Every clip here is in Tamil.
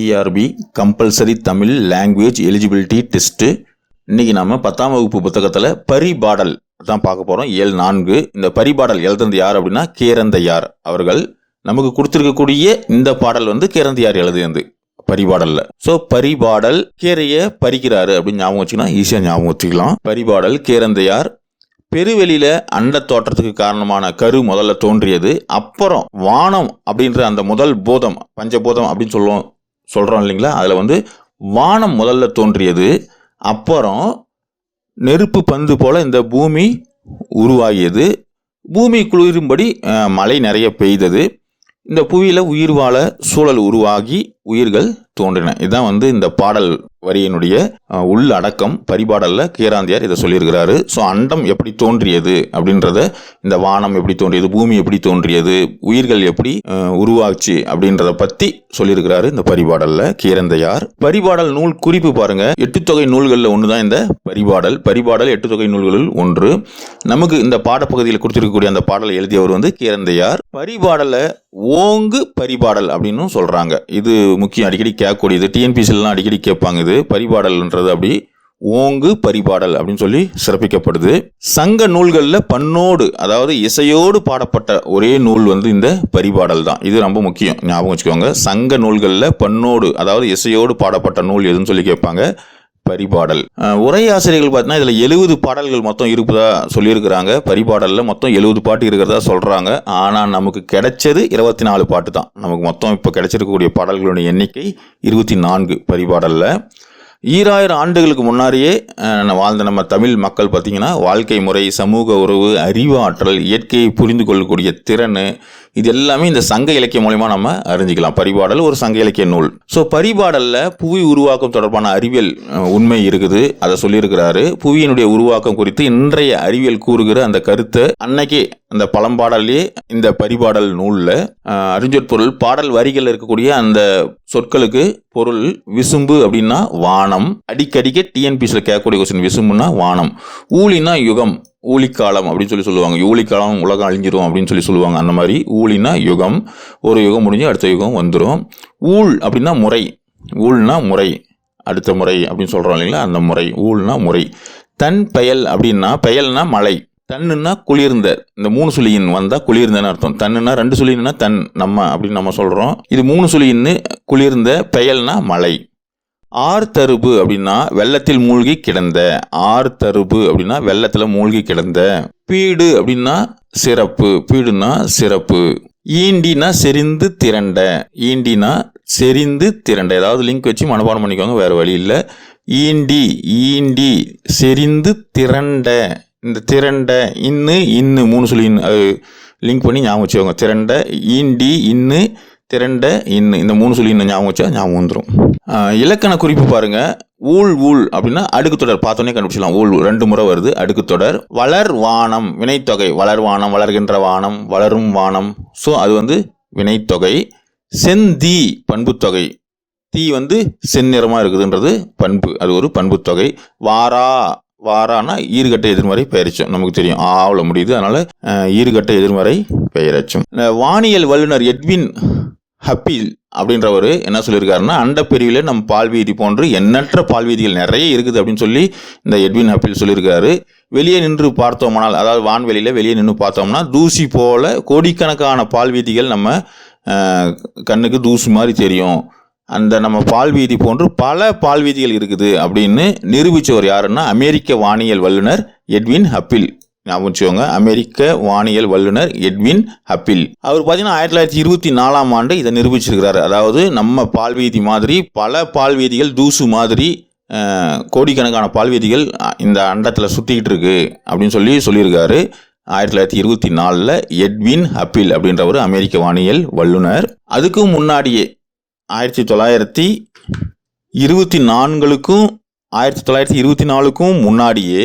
TRB compulsory Tamil language eligibility test இன்றைக்கி நம்ம பத்தாம் வகுப்பு புத்தகத்தில் பரிபாடல் தான் பார்க்க போகிறோம் ஏழு நான்கு. இந்த பரிபாடல் எழுதுனது யார் அப்படின்னா கேரந்தையார் அவர்கள். நமக்கு கொடுத்துருக்கக்கூடிய இந்த பாடல் வந்து கேரந்தையார் எழுதியது பரிபாடலில். ஸோ பரிபாடல் கீரையை பறிக்கிறாரு அப்படின்னு ஞாபகம் வச்சுக்கலாம் ஈஸியாக ஞாபகம் வச்சுக்கலாம். பரிபாடல் கேரந்தையார் பெருவெளியில அண்ட தோற்றத்துக்கு காரணமான கரு முதல்ல தோன்றியது. அப்புறம் வானம் அப்படின்ற அந்த முதல் போதம் பஞ்சபூதம் அப்படின்னு சொல்லுவோம். சொல்கிறோம் இல்லைங்களா? அதில் வந்து வானம் முதல்ல தோன்றியது அப்புறம் நெருப்பு பந்து போல் இந்த பூமி உருவாகியது. பூமி குளிரும்படி மழை நிறைய பெய்தது. இந்த புவியில் உயிர் வாழ சூழல் உருவாகி உயிர்கள் தோன்றின. இதுதான் வந்து இந்த பாடல் வரியினுடைய உள் அடக்கம் பரிபாடல்ல கீராந்தியார் இதை சொல்லியிருக்கிறாரு. ஸோ அண்டம் எப்படி தோன்றியது அப்படின்றத இந்த வானம் எப்படி தோன்றியது பூமி எப்படி தோன்றியது உயிர்கள் எப்படி உருவாச்சு அப்படின்றத பத்தி சொல்லியிருக்கிறாரு இந்த பரிபாடல்ல கீரந்தையார். பரிபாடல் நூல் குறிப்பு பாருங்க. எட்டு தொகை நூல்களில் ஒன்று தான் இந்த பரிபாடல். பரிபாடல் எட்டு தொகை நூல்களில் ஒன்று. நமக்கு இந்த பாடப்பகுதியில் கொடுத்திருக்கக்கூடிய அந்த பாடலை எழுதியவர் வந்து கீரந்தையார். பரிபாடலை ஓங்கு பரிபாடல் அப்படின்னு சொல்கிறாங்க இது முக்கியம். அடிக்கடி கேட்கக்கூடியது டிஎன்பிசிலாம் அடிக்கடி கேட்பாங்க. இது பரிபாடல்ன்றது அப்படி ஓங்கு பரிபாடல் அப்படின்னு சொல்லி சிறப்பிக்கப்படுது. சங்க நூல்களில் பண்ணோடு அதாவது இசையோடு பாடப்பட்ட ஒரே நூல் வந்து இந்த பரிபாடல் தான். இது ரொம்ப முக்கியம். ஞாபகம் வச்சுக்கோங்க. சங்க நூல்களில் பண்ணோடு அதாவது இசையோடு பாடப்பட்ட நூல் எதுன்னு சொல்லி கேட்பாங்க. பரிபாடல். உரையாசிரியர்கள் பார்த்தீங்கன்னா இதில் எழுபது பாடல்கள் மொத்தம் இருப்பதா சொல்லியிருக்கிறாங்க. பரிபாடலில் மொத்தம் எழுபது பாட்டு இருக்கிறதா சொல்கிறாங்க ஆனால் நமக்கு கிடைச்சது இருபத்தி நாலு பாட்டு தான். நமக்கு மொத்தம் இப்போ கிடைச்சிருக்கக்கூடிய பாடல்களுடைய எண்ணிக்கை இருபத்தி நான்கு பரிபாடலில். ஈராயிரம் ஆண்டுகளுக்கு முன்னாடியே வாழ்ந்த நம்ம தமிழ் மக்கள் பார்த்திங்கன்னா வாழ்க்கை முறை சமூக உறவு அறிவாற்றல் இயற்கையை புரிந்து கொள்ளக்கூடிய திறன் இது எல்லாமே இந்த சங்க இலக்கியம் மூலயமா நம்ம அறிஞ்சிக்கலாம். பரிபாடல் ஒரு சங்க இலக்கிய நூல். ஸோ பரிபாடலில் புவி உருவாக்கம் தொடர்பான அறிவியல் உண்மை இருக்குது. அதை சொல்லியிருக்கிறாரு. புவியினுடைய உருவாக்கம் குறித்து இன்றைய அறிவியல் கூறுகிற அந்த கருத்தை அன்னைக்கே அந்த பழம்பாடலே இந்த பரிபாடல் நூலில் அறிஞ்சொற்பொருள் பாடல் வரிகள் இருக்கக்கூடிய அந்த சொற்களுக்கு பொருள் விசும்பு அப்படின்னா வானம். அடிக்கடிக்க டிஎன்பிசியில் கேட்கக்கூடிய கொஸ்டின் விசும்புன்னா வானம். ஊழினா யுகம். ஊழிக்காலம் அப்படின்னு சொல்லி சொல்லுவாங்க. ஊழிக்காலம் உலகம் அழிஞ்சிரும் அப்படின்னு சொல்லி சொல்லுவாங்க. அந்த மாதிரி ஊழினா யுகம் ஒரு யுகம் முடிஞ்சு அடுத்த யுகம் வந்துடும் ஊழ் அப்படின்னா முறை. ஊழ்னா முறை. அடுத்த முறை அப்படின்னு சொல்கிறோம் இல்லைங்களா? அந்த முறை. ஊழ்னா முறை. தன் பெயல் அப்படின்னா பெயல்னா மழை தன்னுன்னா குளிர்ந்த. இந்த மூணு சுழியின் வந்தால் குளிர்ந்தன்னு அர்த்தம். தன்னுன்னா ரெண்டு சுழின்னா தன் நம்ம அப்படின்னு நம்ம சொல்கிறோம் இது மூணு சுழின்னு குளிர்ந்த பெயல்னா மழை ஆர்தருபு அப்படின்னா வெள்ளத்தில் மூழ்கி கிடந்த. ஆர்தருபு அப்படின்னா வெள்ளத்தில் மூழ்கி கிடந்த. பீடு அப்படின்னா சிறப்பு. பீடுனா சிறப்பு. ஈண்டினா செறிந்து திரண்ட. ஈண்டினா செறிந்து திரண்ட. ஏதாவது லிங்க் வச்சு மனப்பாடம் பண்ணிக்கோங்க வேறு வழி இல்லை. ஈண்டி ஈண்டி செறிந்து திரண்ட. இந்த திரண்ட இன்னு இன்னு மூணு சொல்லி அது லிங்க் பண்ணி ஞாபகம் வச்சுக்கோங்க. திரண்ட ஈண்டி இன்னு திரண்ட இன்னு இந்த மூணு சொல்லி இன்னும் ஞாபகம் வச்சா ஞாபகம் வந்துடும் இலக்கண குறிப்பு பாருங்கள் ஊழ் ஊழ் அப்படின்னா அடுக்கு தொடர். பார்த்தோன்னே கண்டுபிடிச்சலாம் ஊழ் ரெண்டு முறை வருது. அடுக்கு தொடர். வளர் வானம் வினைத்தொகை. வளர் வானம் வளர்கின்ற வானம் வளரும் வானம். ஸோ அது வந்து வினைத்தொகை. செந்தி பண்புத்தொகை. தீ வந்து செந்நிறமாக இருக்குதுன்றது பண்பு. அது ஒரு பண்புத்தொகை. வாரா. வாரானா ஈர்கட்ட எதிர்மறை பெயரிச்சம். நமக்கு தெரியும். ஆவில் முடியுது. அதனால் ஈர்கட்ட எதிர்மறை பெயரச்சம். வானியல் வல்லுநர் எட்வின் ஹப்பில் அப்படின்றவர் என்ன சொல்லியிருக்காருன்னா அண்டப்பிரிவில் நம் பால்வீதி போன்று எண்ணற்ற பால்வீதிகள் நிறைய இருக்குது அப்படின்னு சொல்லி இந்த எட்வின் ஹப்பீல் சொல்லியிருக்காரு. வெளியே நின்று பார்த்தோம்னால் அதாவது வான்வெளியில் வெளியே நின்று பார்த்தோம்னா தூசி போல கோடிக்கணக்கான பால்வீதிகள் நம்ம கண்ணுக்கு தூசி மாதிரி தெரியும். அந்த நம்ம பால்வீதி போன்று பல பால்வீதிகள் இருக்குது அப்படின்னு நிரூபித்தவர் யாருன்னா அமெரிக்க வானியல் வல்லுனர் எட்வின் ஹப்பில். ஞாபகம் வச்சுக்கோங்க. அமெரிக்க வானியல் வல்லுனர் எட்வின் ஹப்பில். அவர் பார்த்தீங்கன்னா ஆயிரத்தி தொள்ளாயிரத்தி இருபத்தி நாலாம் ஆண்டு இதை நிரூபிச்சிருக்கிறார். அதாவது நம்ம பால்வீதி மாதிரி பல பால்வீதிகள் தூசு மாதிரி கோடிக்கணக்கான பால்வீதிகள் இந்த அண்டத்தில் சுற்றிக்கிட்டு இருக்கு அப்படின்னு சொல்லி சொல்லியிருக்காரு. ஆயிரத்தி தொள்ளாயிரத்தி இருபத்தி நாலில் எட்வின் ஹப்பில் அப்படின்றவர் அமெரிக்க வானியல் வல்லுனர் அதுக்கும் முன்னாடியே ஆயிரத்தி தொள்ளாயிரத்தி இருபத்தி நான்களுக்கும் ஆயிரத்தி தொள்ளாயிரத்தி இருபத்தி நாலுக்கும் முன்னாடியே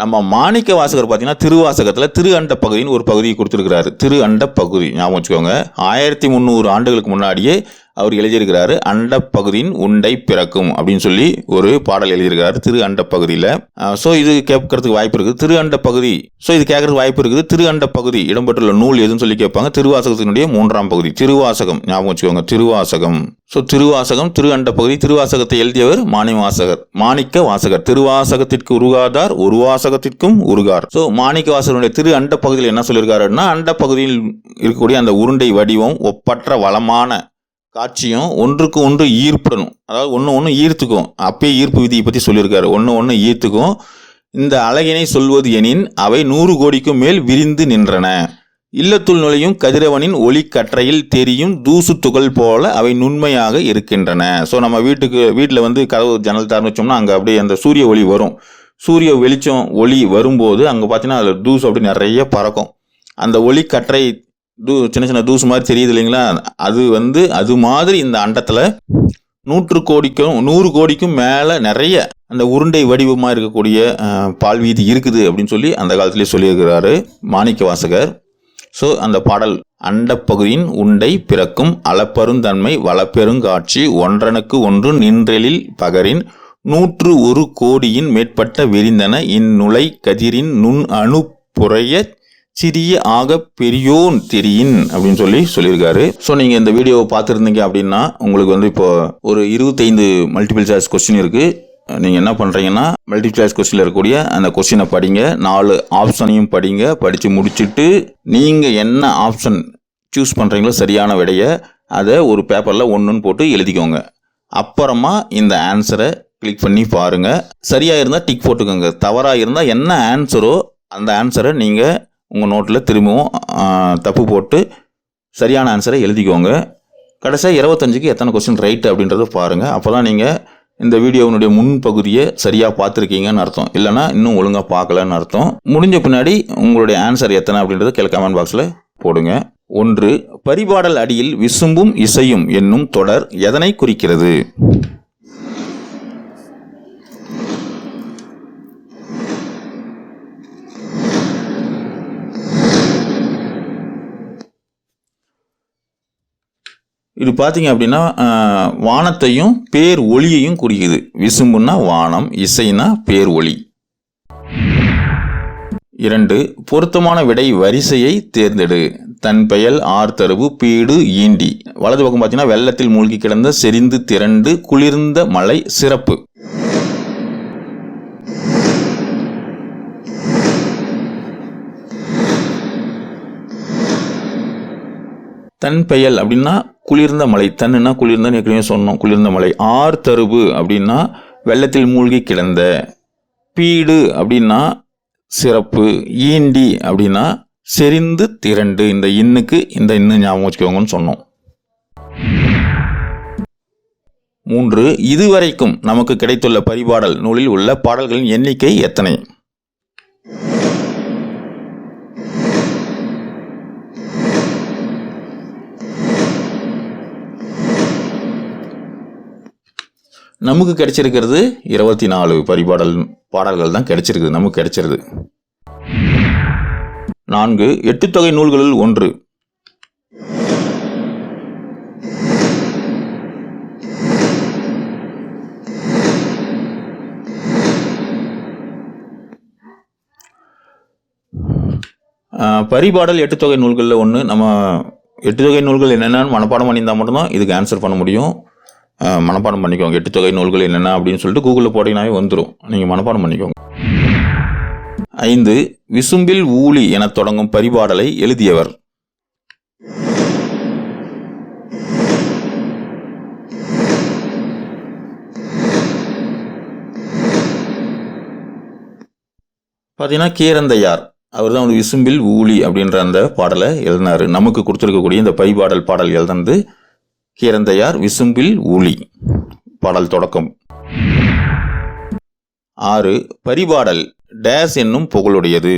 நம்ம மாணிக்க வாசகர் பார்த்தீங்கன்னா திருவாசகத்தில் திரு அண்ட பகுதின்னு ஒரு பகுதியை கொடுத்துருக்கிறாரு. திரு அண்ட பகுதி. ஞாபகம் வச்சுக்கோங்க. ஆயிரத்தி முந்நூறு ஆண்டுகளுக்கு முன்னாடியே அவர் எழுதியிருக்கிறாரு அண்டப்பகுதியின் உண்டை பிறக்கும் அப்படின்னு சொல்லி ஒரு பாடல் எழுதியிருக்கிறாரு திரு அண்டப்பகுதியில். ஸோ இது கேட்கறதுக்கு வாய்ப்பு இருக்குது. திரு அண்டப்பகுதி. ஸோ இது கேட்கறதுக்கு வாய்ப்பு இருக்குது. திரு அண்டப்பகுதி. இடம்பெற்றுள்ள நூல் எதுன்னு சொல்லி கேட்பாங்க. திருவாசகத்தினுடைய மூன்றாம் பகுதி. திருவாசகம். ஞாபகம் வச்சுக்கோங்க. திருவாசகம். ஸோ திருவாசகம் திரு அண்டப்பகுதி. திருவாசகத்தை எழுதியவர் மாணிவாசகர் மாணிக்க வாசகர். திருவாசகத்திற்கு உருகாதார் ஒரு வாசகத்திற்கும் உருகார். ஸோ மாணிக்க வாசகருடைய திரு அண்ட பகுதியில் என்ன சொல்லியிருக்காருன்னா அண்ட பகுதியில் இருக்கக்கூடிய அந்த உருண்டை வடிவம் ஒப்பற்ற வளமான காட்சியும் ஒன்றுக்கு ஒன்று ஈர்ப்பிடணும். அதாவது ஒன்று ஒன்று ஈர்த்துக்கும். அப்பயே ஈர்ப்பு விதியை பற்றி சொல்லியிருக்காரு. ஒன்று ஒன்று ஈர்த்துக்கும். இந்த அழகினை சொல்வது எனின் அவை நூறு கோடிக்கும் மேல் விரிந்து நின்றன. இல்லத்துள் நுழையும் கதிரவனின் ஒளி கற்றையில் தெரியும் தூசு துகள் போல அவை நுண்மையாக இருக்கின்றன. ஸோ நம்ம வீட்டுக்கு வீட்டில் வந்து கதவு ஜன்னல் திறந்து வச்சோம்னா அங்கே அப்படியே அந்த சூரிய ஒளி வரும். சூரிய வெளிச்சம் ஒளி வரும்போது அங்கே பார்த்தீங்கன்னா அதில் தூசு அப்படி நிறைய பறக்கும். அந்த ஒளி கற்றை தூ சின்ன சின்ன தூசு மாதிரி தெரியுது இல்லைங்களா? அது வந்து அது மாதிரி இந்த அண்டத்தில் நூற்று கோடிக்கும் நூறு கோடிக்கும் மேலே நிறைய அந்த உருண்டை வடிவமாக இருக்கக்கூடிய பால்வீதி இருக்குது அப்படின்னு சொல்லி அந்த காலத்திலே சொல்லியிருக்கிறாரு மாணிக்க வாசகர். ஸோ அந்த பாடல் அண்டப்பகுதியின் உண்டை பிறக்கும் அளப்பெருந்தன்மை வளப்பெருங்காட்சி ஒன்றனுக்கு ஒன்று நின்றெழில் பகரின் நூற்று ஒரு கோடியின் மேற்பட்ட விரிந்தன இந்நுழை கதிரின் நுண் அணு புறைய சிறிய ஆக பெரியோன் தெரியின் அப்படின்னு சொல்லி சொல்லியிருக்காரு. ஸோ நீங்கள் இந்த வீடியோவை பார்த்துருந்தீங்க அப்படின்னா உங்களுக்கு வந்து இப்போ ஒரு இருபத்தைந்து மல்டிபிள் சாய்ஸ் கொஸ்டின் இருக்குது நீங்கள் என்ன பண்ணுறீங்கன்னா மல்டி சாய்ஸ் கொஸ்டினில் இருக்கக்கூடிய அந்த கொஸ்டினை படிங்க. நாலு ஆப்ஷனையும் படிங்க. படித்து முடிச்சுட்டு நீங்கள் என்ன ஆப்ஷன் சூஸ் பண்ணுறீங்களோ சரியான விடையை அதை ஒரு பேப்பரில் ஒன்றுன்னு போட்டு எழுதிக்கோங்க. அப்புறமா இந்த ஆன்சரை கிளிக் பண்ணி பாருங்கள் சரியாக இருந்தால் டிக் போட்டுக்கோங்க. தவறாக இருந்தால் என்ன ஆன்சரோ அந்த ஆன்சரை நீங்கள் உங்கள் நோட்டில் திரும்பவும் தப்பு போட்டு சரியான ஆன்சரை எழுதிக்கோங்க. கடைசியாக இருபத்தஞ்சுக்கு எத்தனை கொஸ்டின் ரைட் அப்படின்றத பாருங்கள் அப்போ தான் நீங்கள் இந்த வீடியோவினுடைய முன் பகுதியை சரியாக பார்த்துருக்கீங்கன்னு அர்த்தம். இல்லைன்னா இன்னும் ஒழுங்காக பார்க்கலன்னு அர்த்தம். முடிஞ்ச பின்னாடி உங்களுடைய ஆன்சர் எத்தனை அப்படின்றத கீழே கமெண்ட் பாக்ஸில் போடுங்க. ஒன்று பரிபாடல் அடியில் விசும்பும் இசையும் என்னும் தொடர் எதனை குறிக்கிறது? இது பார்த்தீங்க அப்படின்னா வானத்தையும் பேர் ஒளியையும் குறிக்குது. விசும்புன்னா வானம் இசைனா பேர் ஒளி. இரண்டு பொருத்தமான விடை வரிசையை தேர்ந்தெடு. தன் பெயல் ஆர்த்தரவு பீடு ஈண்டி. வலது பக்கம் பார்த்தீங்கன்னா வெள்ளத்தில் மூழ்கி கிடந்த செறிந்து திரண்டு குளிர்ந்த மலை சிறப்பு. தன் பெயல் அப்படின்னா குளிர்ந்த மலை தன்னுனா குளிர்ந்தன்னு ஏற்கனவே சொன்னோம் குளிர்ந்த மலை. ஆர் தருவு அப்படின்னா வெள்ளத்தில் மூழ்கி கிடந்த பீடு அப்படின்னா சிறப்பு ஈண்டி அப்படின்னா செறிந்து திரண்டு இந்த இன்னுக்கு இந்த இன்னு ஞாபகம் வச்சுக்கோங்கன்னு சொன்னோம். மூன்று இதுவரைக்கும் நமக்கு கிடைத்துள்ள பரிபாடல் நூலில் உள்ள பாடல்களின் எண்ணிக்கை எத்தனை? நமக்கு கிடைச்சிருக்கிறது இருபத்தி நாலு பரிபாடல் பாடல்கள் தான் கிடைச்சிருக்குது நமக்கு கிடைச்சிருது. நான்கு எட்டுத்தொகை நூல்களில் ஒன்று. பரிபாடல் பரிபாடல் எட்டுத்தொகை நூல்களில் ஒன்று நம்ம எட்டுத்தொகை நூல்கள் என்னென்னு மனப்பாடம் பண்ணியிருந்தால் மட்டும்தான் இதுக்கு ஆன்சர் பண்ண முடியும். மனப்பாடம் பண்ணிக்கோங்க. எட்டு தொகை நூல்கள் என்னென்ன அப்படின்னு சொல்லிட்டு கூகுளில் போட்டிங்கனாவே வந்துடும் நீங்கள் மனப்பாடம் பண்ணிக்கோங்க. ஐந்து விசும்பில் ஊழி எனத் தொடங்கும் பரிபாடலை எழுதியவர். பார்த்தீங்கன்னா கீரந்தையார். அவர் தான் விசும்பில் ஊழி அப்படின்ற அந்த பாடலை எழுதினார். நமக்கு கொடுத்துருக்கக்கூடிய இந்த பரிபாடல் பாடல் எழுதுனது கீரந்தையார் விசும்பில் ஊழி பாடல் தொடக்கம். ஆறு பரிபாடல். டேஸ் என்னும் புகழுடையது.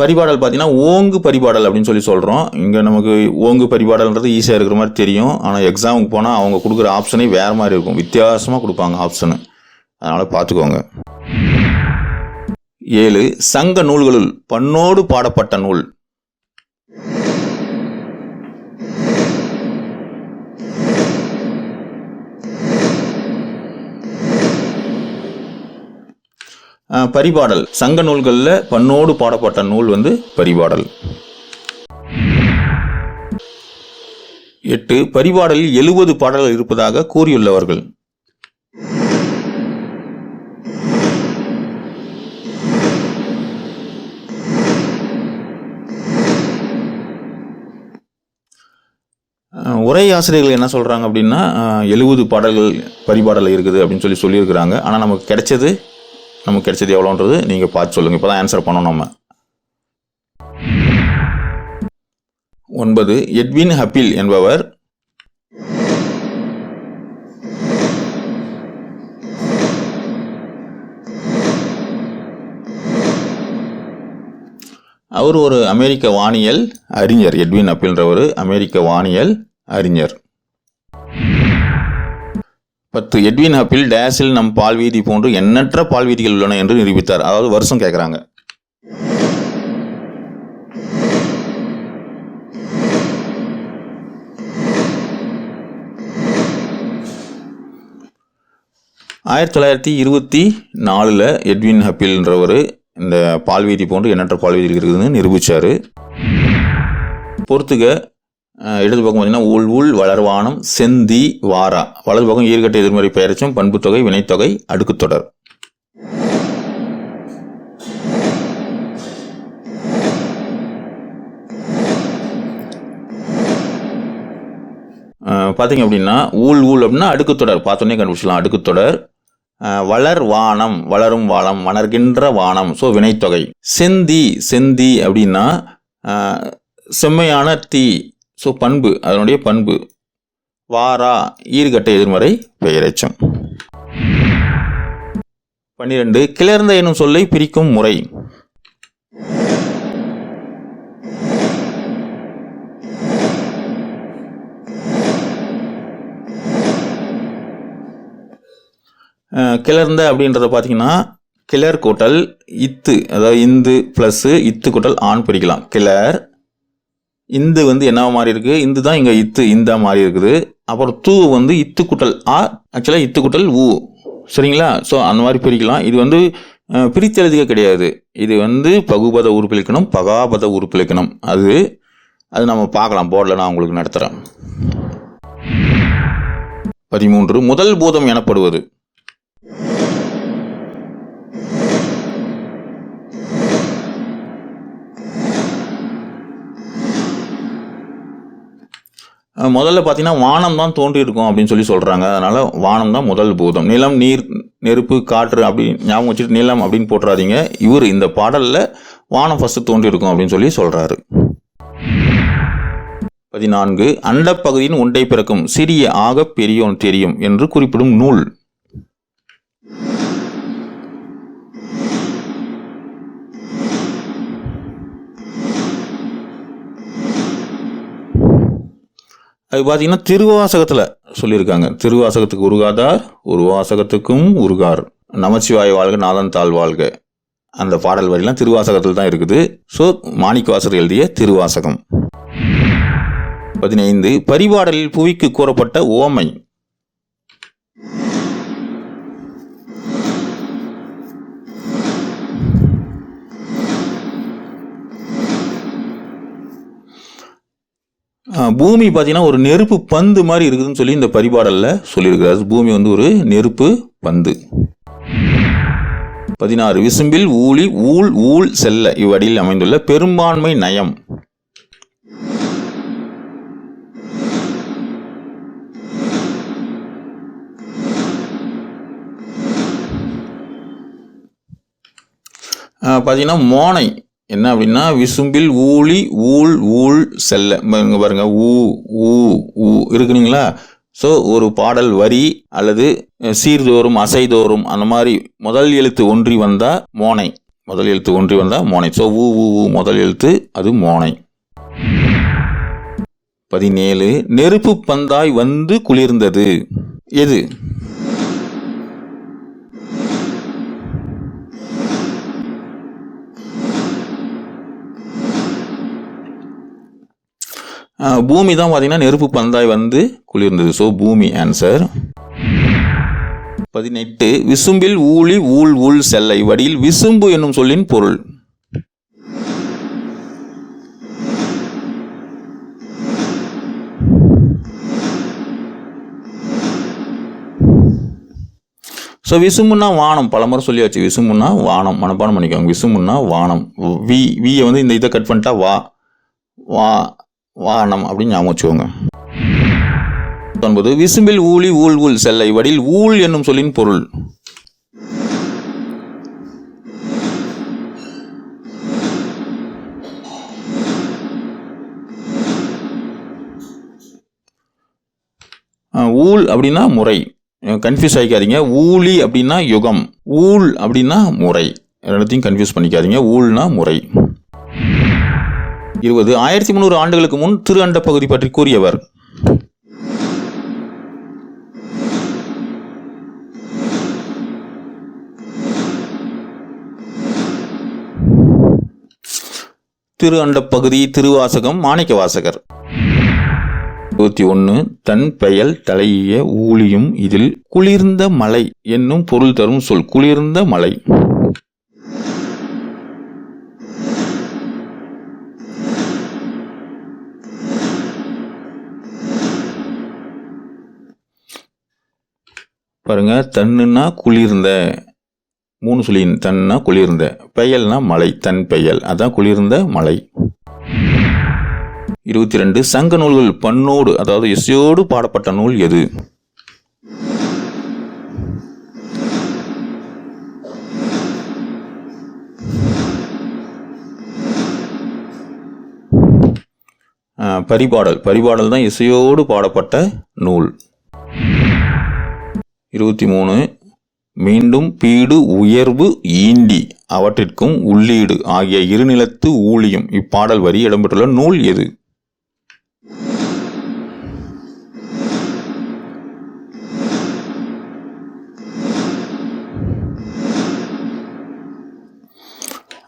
பரிபாடல் பார்த்தீங்கன்னா ஓங்கு பரிபாடல் அப்படின்னு சொல்லி சொல்கிறோம் இங்கே நமக்கு ஓங்கு பரிபாடல்ன்றது ஈஸியாக இருக்கிற மாதிரி தெரியும். ஆனால் எக்ஸாமுக்கு போனால் அவங்க கொடுக்குற ஆப்ஷனே வேறு மாதிரி இருக்கும். வித்தியாசமாக கொடுப்பாங்க ஆப்ஷனு அதனால் பார்த்துக்கோங்க. ஏழு சங்க நூல்களுள் பண்ணோடு பாடப்பட்ட நூல். பரிபாடல். சங்க நூல்களில் பண்ணோடு பாடப்பட்ட நூல் வந்து பரிபாடல். எட்டு பரிபாடலில் எழுபது பாடல்கள் இருப்பதாக கூறியுள்ளவர்கள். உரை ஆசிரியர்கள் என்ன சொல்கிறாங்க அப்படின்னா எழுபது பாடல்கள் பரிபாடல் இருக்குது அப்படின்னு சொல்லி சொல்லியிருக்கிறாங்க. ஆனால் நமக்கு கிடைச்சது நமக்கு கிடைச்சது எவ்வளோன்றது நீங்கள் பார்த்து சொல்லுங்கள் இப்போ தான் ஆன்சர் பண்ணோம் நம்ம. ஒன்பது எட்வின் ஹப்பில் என்பவர் அவர் ஒரு அமெரிக்க வானியல் அறிஞர். எட்வின் அப்பில்ன்றவர் அமெரிக்க வானியல் அறிஞர். பத்து எட்வின் ஹப்பில் டேஸில் நம் பால்வீதி போன்று எண்ணற்ற பால்வீதிகள் உள்ளன என்று நிரூபித்தார். அதாவது வருஷம் கேட்குறாங்க ஆயிரத்தி தொள்ளாயிரத்தி இருபத்தி நாலில் எட்வின் ஹப்பில்ன்றவர் இந்த பால்வீதி போன்று எண்ணற்ற பால்வீதிகள் இருக்குதுன்னு நிரூபித்தார் பொறுத்துக இடது பக்கம் பார்த்தீங்கன்னா உள் உள் வளர்வானம் செந்தி வாரா. வலது பக்கம் ஈர்கட்ட எதிர்மறை பெயரச்சம் பண்புத்தொகை வினைத்தொகை அடுக்குத்தொடர் அஹ், பார்த்தீங்க அப்படின்னா ஊழ் ஊழ் அப்படின்னா அடுக்குத்தொடர் பார்த்தோன்னே கண்டுபிடிச்சலாம் அடுக்குத்தொடர் அஹ், வளர் வானம் வளரும் வானம் வளர்கின்ற வானம் ஸோ வினைத்தொகை செந்தி செந்தி அப்படின்னா செம்மையான தீ. ஸோ பண்பு அதனுடைய பண்பு வாரா ஈர்கட்ட எதிர்மறை பெயரெச்சம் பன்னிரெண்டு கிளர்ந்த எனும் சொல்லை பிரிக்கும் முறை. கிளர்ந்த அப்படின்றத பார்த்தீங்கன்னா கிளர் கூட்டல் இத்து அதாவது இந்து ப்ளஸ்ஸு இத்து கூட்டல் ஆண் பிரிக்கலாம். கிளர் இந்து வந்து என்னவா மாறி இருக்கு இந்து தான் இங்கே இத்து இந்தா மாறி இருக்குது அப்புறம் தூ வந்து இத்து குட்டல் ஆ ஆக்சுவலாக இத்து குட்டல் ஊ. சரிங்களா? ஸோ அந்த மாதிரி பிரிக்கலாம். இது வந்து அஹ், பிரித்தெழுதுக கிடையாது. இது வந்து பகுபத உறுப்பிலிக்கணும் பகாபத உறுப்பிலிக்கணும் அது அது நம்ம பார்க்கலாம். போர்டில் நான் உங்களுக்கு நடத்துகிறேன் பதிமூன்று முதல் பூதம் எனப்படுவது. முதல்ல பார்த்தீங்கன்னா வானம் தான் தோன்றி இருக்கும் அப்படின்னு சொல்லி சொல்கிறாங்க அதனால் வானம் தான் முதல் பூதம். நிலம் நீர் நெருப்பு காற்று அப்படி ஞாபகம் வச்சுட்டு நிலம் அப்படின்னு போட்டுறாதீங்க. இவர் இந்த பாடலில் வானம் ஃபஸ்ட்டு தோன்றி இருக்கும் அப்படின்னு சொல்லி சொல்கிறாரு பதினான்கு அண்டப்பகுதியின் உண்டை பிறக்கும். சிறிய ஆக பெரியோன் தெரியும் என்று குறிப்பிடும் நூல். அது பார்த்தீங்கன்னா திருவாசகத்தில் சொல்லியிருக்காங்க. திருவாசகத்துக்கு உருகாதார் உருவாசகத்துக்கும் உருகார். நமச்சிவாய் வாழ்க நாதன் தாழ் வாழ்க. அந்த பாடல் வரிலாம் திருவாசகத்தில் தான் இருக்குது. ஸோ மாணிக்கவாசர் எழுதிய திருவாசகம். பதினைந்து பரிபாடலில் புவிக்கு கூறப்பட்ட ஓமை. பூமி பார்த்தீங்கன்னா ஒரு நெருப்பு பந்து மாதிரி இருக்குதுன்னு சொல்லி இந்த பரிபாடலில் சொல்லியிருக்கிறார். பூமி வந்து ஒரு நெருப்பு பந்து. பதினாறு விசும்பில் ஊழி ஊழ் ஊழ் செல்ல. இவ்வடியில் அமைந்துள்ள பெரும்பான்மை நயம். பார்த்தீங்கன்னா மோனை. என்ன அப்படின்னா விசும்பில் ஊழி ஊழ் ஊழ் செல்ல. பாருங்க ஊ ஊ ஊ. இருக்குங்களா ஸோ ஒரு பாடல் வரி அல்லது சீர்தோறும் அசைதோறும் அந்த மாதிரி முதல் எழுத்து ஒன்றி வந்தால் மோனை. முதல் எழுத்து ஒன்றி வந்தால் மோனை. ஸோ ஊ ஊ ஊ. முதல் எழுத்து அது மோனை. பதினேழு நெருப்பு பந்தாய் வந்து குளிர்ந்தது. எது? பூமி தான் பார்த்தீங்கன்னா நெருப்பு பந்தாய் வந்து குளிர்ந்தது. ஸோ பூமி ஆன்சர் பதினெட்டு விசும்பில் ஊழி ஊழ் ஊழ் செல்லை. வடியில் விசும்பு என்னும் சொல்லின் பொருள். ஸோ விசும்புன்னா வானம். பலமுறை சொல்லியாச்சு. விசும்புன்னா வானம். மனப்பாடம் பண்ணிக்கோங்க. விசும்புன்னா வானம். வி வியை வந்து இந்த இதை கட் பண்ணிட்டா வா. வா வானம் அப்படின்னு ஞாபகம் வச்சுக்கோங்க. பத்தொன்பது விசும்பில் ஊழி ஊழ் ஊழ் செல்லை வடில் ஊழ் என்னும் சொல்லின் பொருள். ஊழ் அப்படின்னா முறை. கன்ஃபியூஸ் ஆகிக்காதீங்க ஊழி அப்படின்னா யுகம். ஊழ் அப்படின்னா முறை. ரெண்டுத்தையும் கன்ஃபியூஸ் பண்ணிக்காதீங்க. ஊழ்னா முறை. இருபது. ஆயிரத்தி முந்நூறு ஆண்டுகளுக்கு முன் திரு அண்ட பகுதி பற்றி கூறியவர். திரு அண்ட பகுதி திருவாசகம் மாணிக்க வாசகர் இருபத்தி ஒன்று தன் பெயல் தலைய ஊழியும் இதில் குளிர்ந்த மலை என்னும் பொருள் தரும் சொல். குளிர்ந்த மலை. பாருங்க தன்னுன்னா குளிர்ந்த. மூணு சொல்லின் தன்னா குளிர்ந்த. பெயல்னா மலை தன் பெயல். அதான் குளிர்ந்த மலை. இருபத்தி ரெண்டு சங்க நூல்கள் பண்ணோடு அதாவது இசையோடு பாடப்பட்ட நூல் எது? பரிபாடல். பரிபாடல் தான் இசையோடு பாடப்பட்ட நூல். இருபத்தி மூணு. மீண்டும் பீடு உயர்வு ஈண்டி அவற்றிற்கும் உள்ளீடு ஆகிய இருநிலத்து ஊழியம். இப்பாடல் வரி இடம்பெற்றுள்ள நூல் எது?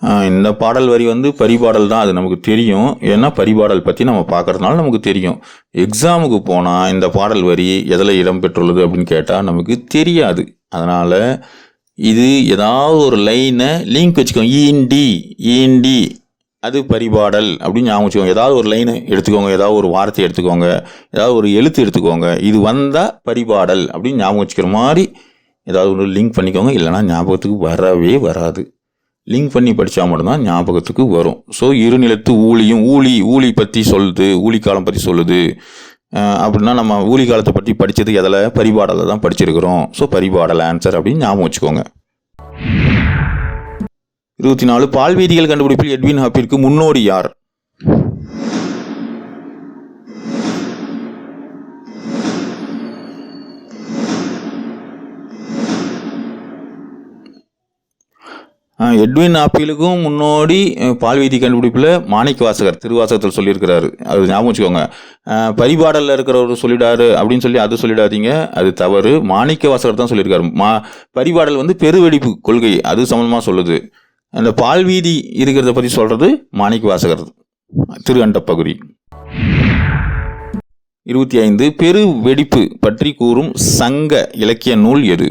இந்த பாடல் வரி வந்து பரிபாடல் தான். அது நமக்கு தெரியும். ஏன்னா பரிபாடல் பற்றி நம்ம பார்க்கறதுனால நமக்கு தெரியும். எக்ஸாமுக்கு போனால் இந்த பாடல் வரி எதில் இடம்பெற்றுள்ளது அப்படின்னு கேட்டால் நமக்கு தெரியாது. அதனால் இது ஏதாவது ஒரு லைனை லிங்க் வச்சுக்கோங்க. ஈண்டி ஈண்டி அது பரிபாடல் அப்படின்னு ஞாபகம் வச்சுக்கோங்க. ஏதாவது ஒரு லைனை எடுத்துக்கோங்க. ஏதாவது ஒரு வார்த்தை எடுத்துக்கோங்க. ஏதாவது ஒரு எழுத்து எடுத்துக்கோங்க. இது வந்தால் பரிபாடல் அப்படின்னு ஞாபகம் வச்சுக்கிற மாதிரி ஏதாவது ஒரு லிங்க் பண்ணிக்கோங்க. இல்லைன்னா ஞாபகத்துக்கு வரவே வராது. லிங்க் பண்ணி படித்தா மட்டும்தான் ஞாபகத்துக்கு வரும். ஸோ இருநிலத்து ஊழியும் ஊழி ஊழி பற்றி சொல்லுது ஊழி காலம் பற்றி சொல்லுது அப்படின்னா நம்ம ஊழி காலத்தை பற்றி படித்தது எதில்? பரிபாடலில் தான் படிச்சிருக்கிறோம். ஸோ பரிபாடல் ஆன்சர் அப்படின்னு ஞாபகம் வச்சுக்கோங்க. இருபத்தி நாலு பால்வீதிகள் கண்டுபிடிப்பில் எட்வின் ஹப்பிற்கு முன்னோடி யார்? எட்வின் ஆப்பிளுக்கும் முன்னோடி பால்வீதி கண்டுபிடிப்பில் மாணிக்க வாசகர் திருவாசகத்தில் சொல்லியிருக்கிறாரு. அது ஞாபகம் வச்சுக்கோங்க. பரிபாடலில் இருக்கிறவர் சொல்லிடாரு அப்படின்னு சொல்லி அது சொல்லிடாதீங்க. அது தவறு. மாணிக்க வாசகர் தான் சொல்லியிருக்காரு. மா பரிபாடல் வந்து பெருவெடிப்பு கொள்கை. அது சம்மந்தமாக சொல்லுது. அந்த பால்வீதி இருக்கிறத பற்றி சொல்கிறது மாணிக்க வாசகர் திருகண்டப்பகுதி பகுதி இருபத்தி ஐந்து. பெரு வெடிப்பு பற்றி கூறும் சங்க இலக்கிய நூல் எது?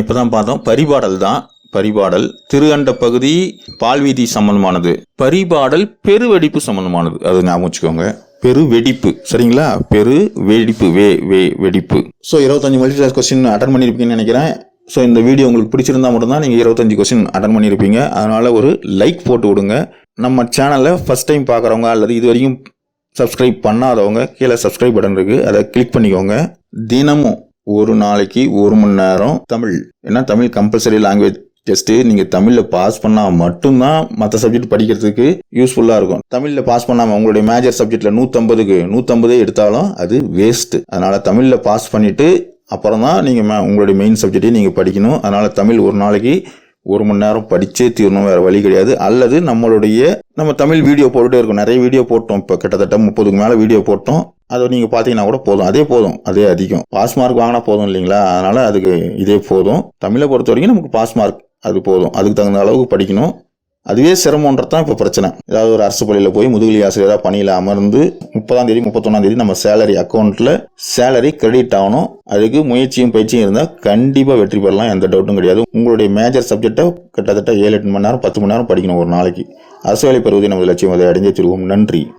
இப்போ தான் பார்த்தோம். பரிபாடல் தான். பரிபாடல் திருகண்ட பகுதி பால்வீதி சம்பந்தமானது பரிபாடல் பெருவெடிப்பு சம்பந்தமானது அது ஞாபகம் வச்சுக்கோங்க. பெரு வெடிப்பு சரிங்களா? பெரு வெடிப்பு வே வே வெடிப்பு. ஸோ இருபத்தஞ்சு மல்டி கொஸ்டின் அட்டன் பண்ணியிருப்பீங்கன்னு நினைக்கிறேன். ஸோ இந்த வீடியோ உங்களுக்கு பிடிச்சிருந்தா மட்டும்தான் நீங்கள் இருபத்தஞ்சு கொஸ்டின் அட்டன் பண்ணியிருப்பீங்க அதனால் ஒரு லைக் போட்டு விடுங்க. நம்ம சேனலை ஃபஸ்ட் டைம் பார்க்குறவங்க அல்லது இது வரைக்கும் சப்ஸ்கிரைப் பண்ணாதவங்க கீழே சப்ஸ்கிரைப் பட்டன் இருக்குது அதை கிளிக் பண்ணிக்கோங்க. தினமும் ஒரு நாளைக்கு ஒரு மணி நேரம் தமிழ். ஏன்னா தமிழ் கம்பல்சரி லாங்குவேஜ் டெஸ்ட்டு நீங்கள் தமிழில் பாஸ் பண்ணால் மட்டும்தான் மற்ற சப்ஜெக்ட் படிக்கிறதுக்கு யூஸ்ஃபுல்லாக இருக்கும். தமிழில் பாஸ் பண்ணாமல் உங்களுடைய மேஜர் சப்ஜெக்டில் நூற்றம்பதுக்கு நூற்றம்பதே எடுத்தாலும் அது வேஸ்ட்டு அதனால் தமிழில் பாஸ் பண்ணிவிட்டு அப்புறம் தான் நீங்கள் உங்களுடைய மெயின் சப்ஜெக்டையும் நீங்கள் படிக்கணும். அதனால் தமிழ் ஒரு நாளைக்கு ஒரு மணி நேரம் படிச்சே தீரணும். வேறு வழி கிடையாது. அல்லது நம்மளுடைய நம்ம தமிழ் வீடியோ போட்டுட்டே இருக்கோம். நிறைய வீடியோ போட்டோம். இப்போ கிட்டத்தட்ட முப்பதுக்கு மேலே வீடியோ போட்டோம். அதை நீங்கள் பார்த்தீங்கன்னா கூட போதும். அதே போதும். அதே அதிகம். பாஸ் மார்க் வாங்கினா போதும் இல்லைங்களா? அதனால் அதுக்கு இதே போதும். தமிழை பொறுத்த வரைக்கும் நமக்கு பாஸ் மார்க் அது போதும். அதுக்கு தகுந்த அளவுக்கு படிக்கணும். அதுவே சிரமன்றது தான் இப்போ பிரச்சனை. ஏதாவது ஒரு அரசு பள்ளியில் போய் முதுகலி ஆசிரியராக பணியில் அமர்ந்து முப்பதாம் தேதி முப்பத்தொன்னாம் தேதி நம்ம சேலரி அக்கௌண்ட்டில் சேலரி கிரெடிட் ஆகணும். அதுக்கு முயற்சியும் பயிற்சியும் இருந்தால் கண்டிப்பாக வெற்றி பெறலாம். எந்த டவுட்டும் கிடையாது. உங்களுடைய மேஜர் சப்ஜெக்டை கிட்டத்தட்ட ஏழு எட்டு மணி நேரம் பத்து மணி நேரம் படிக்கணும் ஒரு நாளைக்கு. அரசு வேலை பெறுவதை நமது லட்சியம். அதை அடைஞ்சே திருவோம். நன்றி.